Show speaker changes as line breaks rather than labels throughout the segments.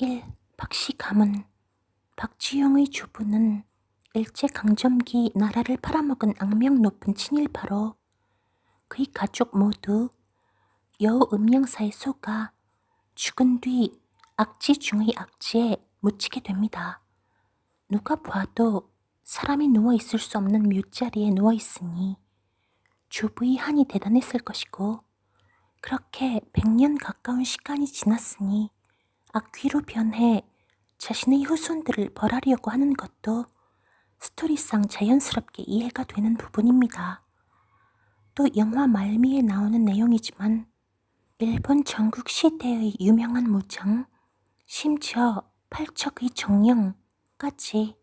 1. 박씨 가문 박지용의 주부는 일제강점기 나라를 팔아먹은 악명 높은 친일파로 그의 가족 모두 여우 음양사에 속아 죽은 뒤 악지 중의 악지에 묻히게 됩니다. 누가 봐도 사람이 누워있을 수 없는 묘자리에 누워있으니 주부의 한이 대단했을 것이고 그렇게 백년 가까운 시간이 지났으니 악귀로 변해 자신의 후손들을 벌하려고 하는 것도 스토리상 자연스럽게 이해가 되는 부분입니다. 또 영화 말미에 나오는 내용이지만 일본 전국 시대의 유명한 무장, 심지어 팔척의 정령까지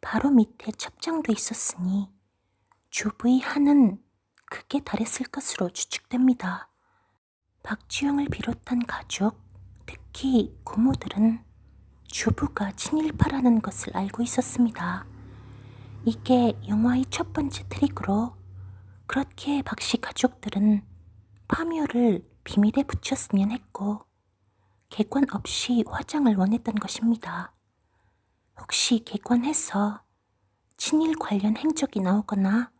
바로 밑에 첩장돼 있었으니 주부의 한은 극에 달했을 것으로 추측됩니다. 박주영을 비롯한 가족, 특히 고모들은 주부가 친일파라는 것을 알고 있었습니다. 이게 영화의 첫 번째 트릭으로 그렇게 박씨 가족들은 파묘를 비밀에 붙였으면 했고 개관 없이 화장을 원했던 것입니다. 혹시 개관해서 친일 관련 행적이 나오거나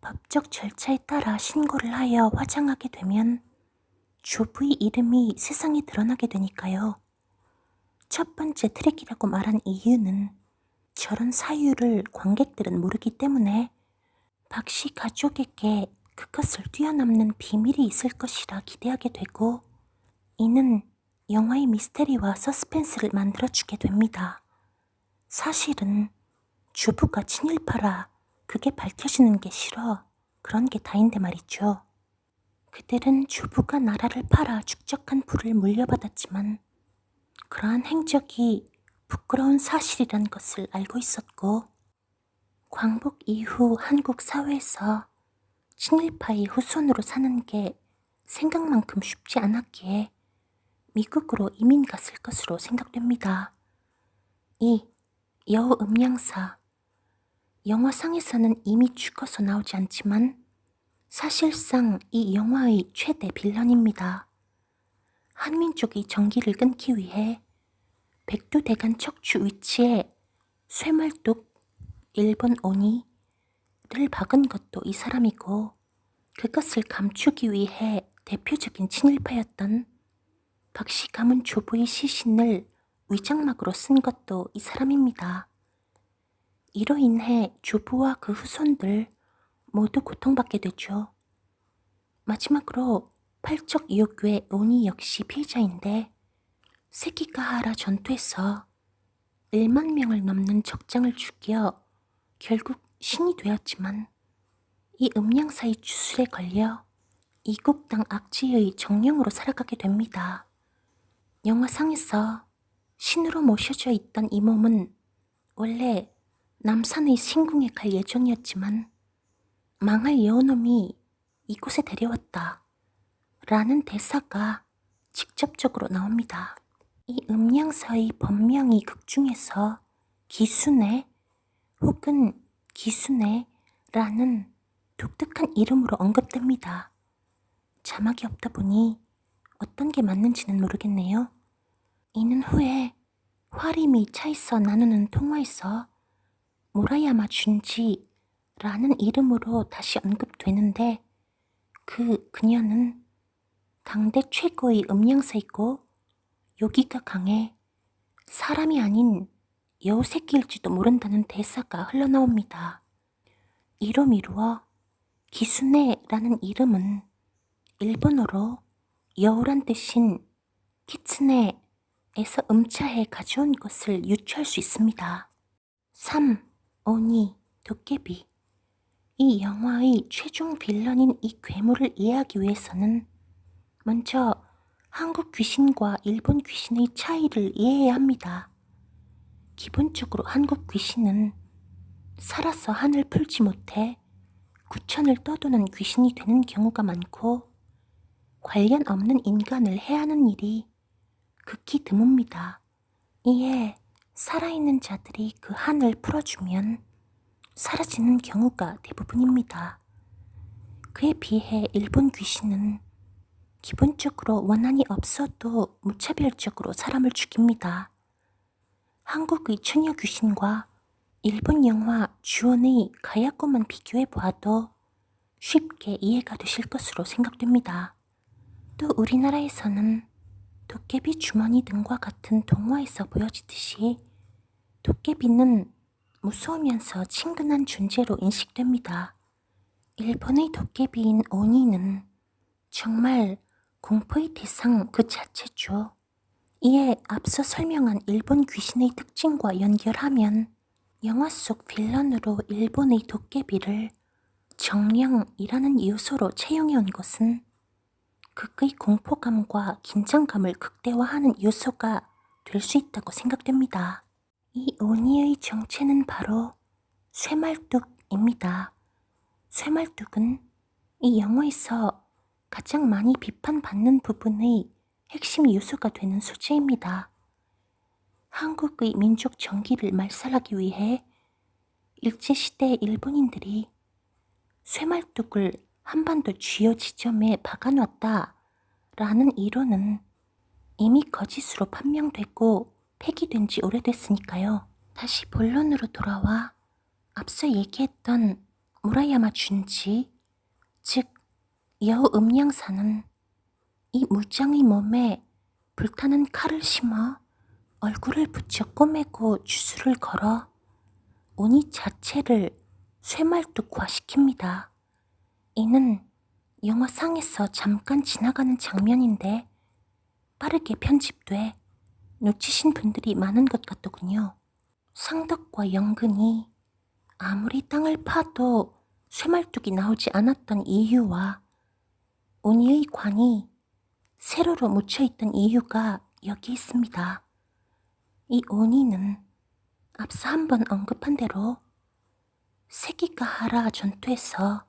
법적 절차에 따라 신고를 하여 화장하게 되면 주부의 이름이 세상에 드러나게 되니까요. 첫 번째 트랙이라고 말한 이유는 저런 사유를 관객들은 모르기 때문에 박 씨 가족에게 그것을 뛰어넘는 비밀이 있을 것이라 기대하게 되고 이는 영화의 미스테리와 서스펜스를 만들어주게 됩니다. 사실은 주부가 친일파라 그게 밝혀지는 게 싫어 그런 게 다인데 말이죠. 그들은 주부가 나라를 팔아 축적한 부를 물려받았지만 그러한 행적이 부끄러운 사실이란 것을 알고 있었고 광복 이후 한국 사회에서 친일파의 후손으로 사는 게 생각만큼 쉽지 않았기에 미국으로 이민 갔을 것으로 생각됩니다. 이 여우 음양사 영화상에서는 이미 죽어서 나오지 않지만 사실상 이 영화의 최대 빌런입니다. 한민족의 정기를 끊기 위해 백두대간 척추 위치에 쇠말뚝 일본 오니를 박은 것도 이 사람이고 그것을 감추기 위해 대표적인 친일파였던 박씨 가문 조부의 시신을 위장막으로 쓴 것도 이 사람입니다. 이로 인해 주부와 그 후손들 모두 고통받게 되죠. 마지막으로 팔척 이옥교의 오니 역시 피해자인데 세키가하라 전투에서 1만 명을 넘는 적장을 죽여 결국 신이 되었지만 이 음양사의 주술에 걸려 이국 땅 악지의 정령으로 살아가게 됩니다. 영화상에서 신으로 모셔져 있던 이 몸은 원래 남산의 신궁에 갈 예정이었지만 망할 여우놈이 이곳에 데려왔다. 라는 대사가 직접적으로 나옵니다. 이 음양사의 법명이 극중에서 기순애 혹은 기순애라는 독특한 이름으로 언급됩니다. 자막이 없다 보니 어떤 게 맞는지는 모르겠네요. 이는 후에 화림이 차있어 나누는 통화에서 모라야마 준지 라는 이름으로 다시 언급되는데 그 그녀는 당대 최고의 음양사이고 요기가 강해 사람이 아닌 여우 새끼일지도 모른다는 대사가 흘러나옵니다. 이로 미루어 기순애라는 이름은 일본어로 여우란 뜻인 키츠네에서 음차해 가져온 것을 유추할 수 있습니다. 3. 오니, 도깨비 이 영화의 최종 빌런인 이 괴물을 이해하기 위해서는 먼저 한국 귀신과 일본 귀신의 차이를 이해해야 합니다. 기본적으로 한국 귀신은 살아서 하늘 풀지 못해 구천을 떠도는 귀신이 되는 경우가 많고 관련 없는 인간을 해하는 일이 극히 드뭅니다. 이에 살아있는 자들이 그 한을 풀어주면 사라지는 경우가 대부분입니다. 그에 비해 일본 귀신은 기본적으로 원한이 없어도 무차별적으로 사람을 죽입니다. 한국의 처녀 귀신과 일본 영화 주원의 가야코만 비교해 보아도 쉽게 이해가 되실 것으로 생각됩니다. 또 우리나라에서는 도깨비 주머니 등과 같은 동화에서 보여지듯이 도깨비는 무서우면서 친근한 존재로 인식됩니다. 일본의 도깨비인 오니는 정말 공포의 대상 그 자체죠. 이에 앞서 설명한 일본 귀신의 특징과 연결하면 영화 속 빌런으로 일본의 도깨비를 정령이라는 요소로 채용해 온 것은 극의 공포감과 긴장감을 극대화하는 요소가 될 수 있다고 생각됩니다. 이 오니의 정체는 바로 쇠말뚝입니다. 쇠말뚝은 이 영화에서 가장 많이 비판받는 부분의 핵심 요소가 되는 소재입니다. 한국의 민족 정기를 말살하기 위해 일제시대 일본인들이 쇠말뚝을 한반도 주요 지점에 박아놨다 라는 이론은 이미 거짓으로 판명됐고 폐기된 지 오래됐으니까요. 다시 본론으로 돌아와 앞서 얘기했던 무라야마 준지, 즉 여우 음양사는 이 무장의 몸에 불타는 칼을 심어 얼굴을 붙여 꼬매고 주술을 걸어 오니 자체를 쇠말뚝화시킵니다. 이는 영화상에서 잠깐 지나가는 장면인데 빠르게 편집돼 놓치신 분들이 많은 것 같더군요. 상덕과 영근이 아무리 땅을 파도 쇠말뚝이 나오지 않았던 이유와 오니의 관이 세로로 묻혀있던 이유가 여기 있습니다. 이 오니는 앞서 한번 언급한 대로 세기가 하라 전투에서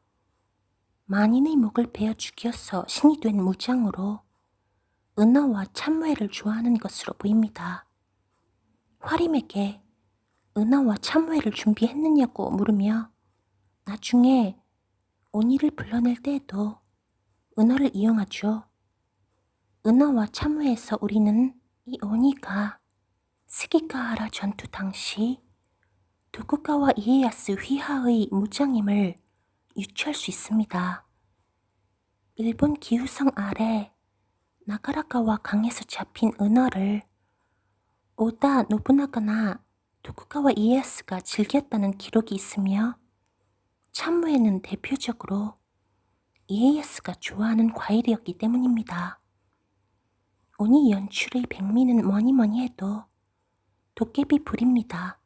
만인의 목을 베어 죽여서 신이 된 무장으로 은하와 참외를 좋아하는 것으로 보입니다. 화림에게 은하와 참외를 준비했느냐고 물으며 나중에 오니를 불러낼 때에도 은하를 이용하죠. 은하와 참외에서 우리는 이 오니가 스기가하라 전투 당시 도쿠가와 이에야스 휘하의 무장임을 유추할 수 있습니다. 일본 기후성 아래 나가라가와 강에서 잡힌 은어를 오다 노부나가나 도쿠가와 이에야스가 즐겼다는 기록이 있으며 참외는 대표적으로 이에야스가 좋아하는 과일이었기 때문입니다. 오니 연출의 백미는 뭐니 뭐니 해도 도깨비 불입니다.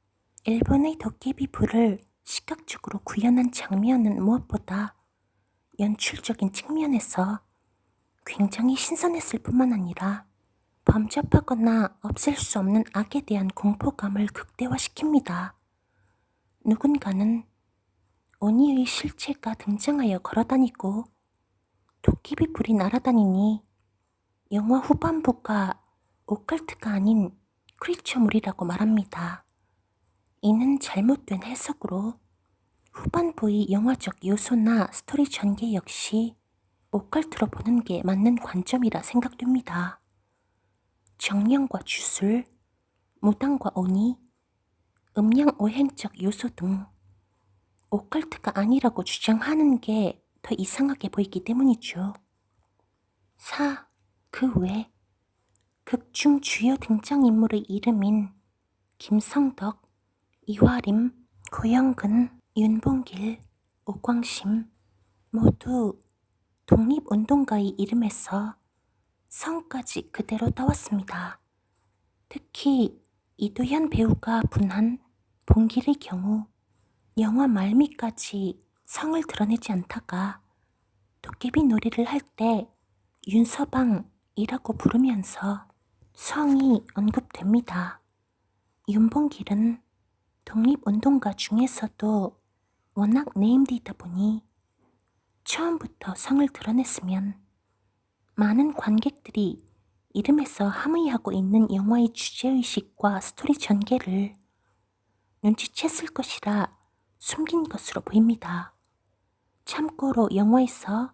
일본의 도깨비 불을 시각적으로 구현한 장면은 무엇보다 연출적인 측면에서 굉장히 신선했을 뿐만 아니라 범접하거나 없앨 수 없는 악에 대한 공포감을 극대화시킵니다. 누군가는 오니의 실체가 등장하여 걸어다니고 도깨비 불이 날아다니니 영화 후반부가 오컬트가 아닌 크리처물이라고 말합니다. 이는 잘못된 해석으로 후반부의 영화적 요소나 스토리 전개 역시 오컬트로 보는 게 맞는 관점이라 생각됩니다. 정령과 주술, 무당과 오니, 음양 오행적 요소 등 오컬트가 아니라고 주장하는 게 더 이상하게 보이기 때문이죠. 4. 그 외 극중 주요 등장인물의 이름인 김성덕, 이화림, 고영근, 윤봉길, 오광심 모두 독립운동가의 이름에서 성까지 그대로 따왔습니다. 특히 이도현 배우가 분한 봉길의 경우 영화 말미까지 성을 드러내지 않다가 도깨비 놀이를 할 때 윤서방이라고 부르면서 성이 언급됩니다. 윤봉길은 독립운동가 중에서도 워낙 네임드이다 보니 처음부터 성을 드러냈으면 많은 관객들이 이름에서 함의하고 있는 영화의 주제의식과 스토리 전개를 눈치챘을 것이라 숨긴 것으로 보입니다. 참고로 영화에서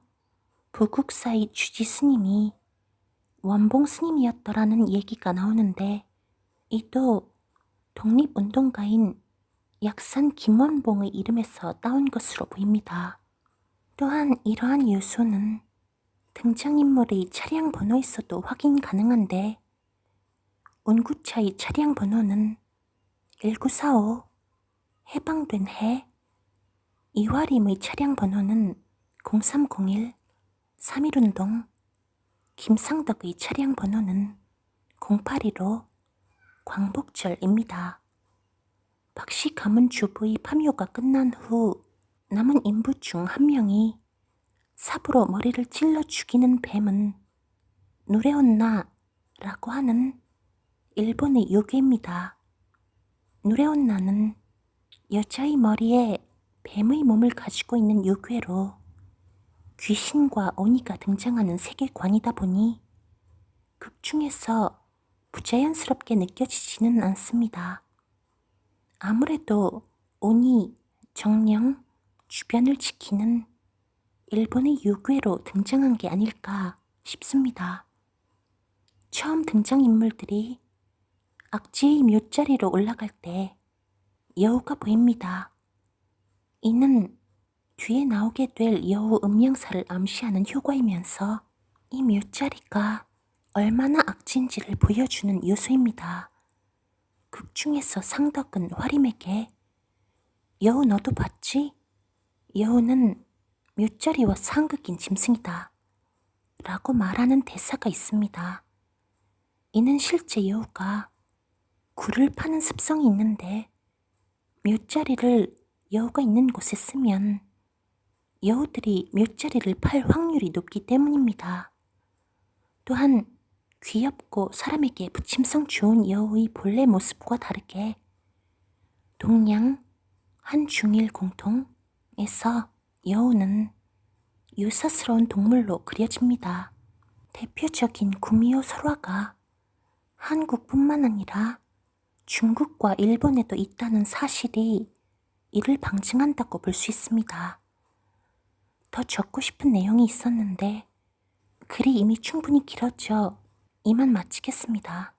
부국사의 주지 스님이 원봉 스님이었더라는 얘기가 나오는데 이도 독립운동가인 약산 김원봉의 이름에서 따온 것으로 보입니다. 또한 이러한 요소는 등장인물의 차량 번호에서도 확인 가능한데 운구차의 차량 번호는 1945 해방된 해 이화림의 차량 번호는 0301 3.1운동 김상덕의 차량 번호는 0815 광복절입니다. 박씨 가문 주부의 파묘가 끝난 후 남은 인부 중 한 명이 삽으로 머리를 찔러 죽이는 뱀은 누레온나라고 하는 일본의 요괴입니다. 누레온나는 여자의 머리에 뱀의 몸을 가지고 있는 요괴로 귀신과 오니가 등장하는 세계관이다 보니 극 중에서 부자연스럽게 느껴지지는 않습니다. 아무래도 오니, 정령, 주변을 지키는 일본의 요괴로 등장한 게 아닐까 싶습니다. 처음 등장인물들이 악지의 묘자리로 올라갈 때 여우가 보입니다. 이는 뒤에 나오게 될 여우 음양사를 암시하는 효과이면서 이 묘자리가 얼마나 악진지를 보여주는 요소입니다. 극 중에서 상덕은 화림에게 여우 너도 봤지? 여우는 묘자리와 상극인 짐승이다. 라고 말하는 대사가 있습니다. 이는 실제 여우가 굴을 파는 습성이 있는데 묘자리를 여우가 있는 곳에 쓰면 여우들이 묘자리를 팔 확률이 높기 때문입니다. 또한 귀엽고 사람에게 부침성 좋은 여우의 본래 모습과 다르게 동양 한중일 공통 에서 여우는 유사스러운 동물로 그려집니다. 대표적인 구미호 설화가 한국뿐만 아니라 중국과 일본에도 있다는 사실이 이를 방증한다고 볼 수 있습니다. 더 적고 싶은 내용이 있었는데 글이 이미 충분히 길었죠. 이만 마치겠습니다.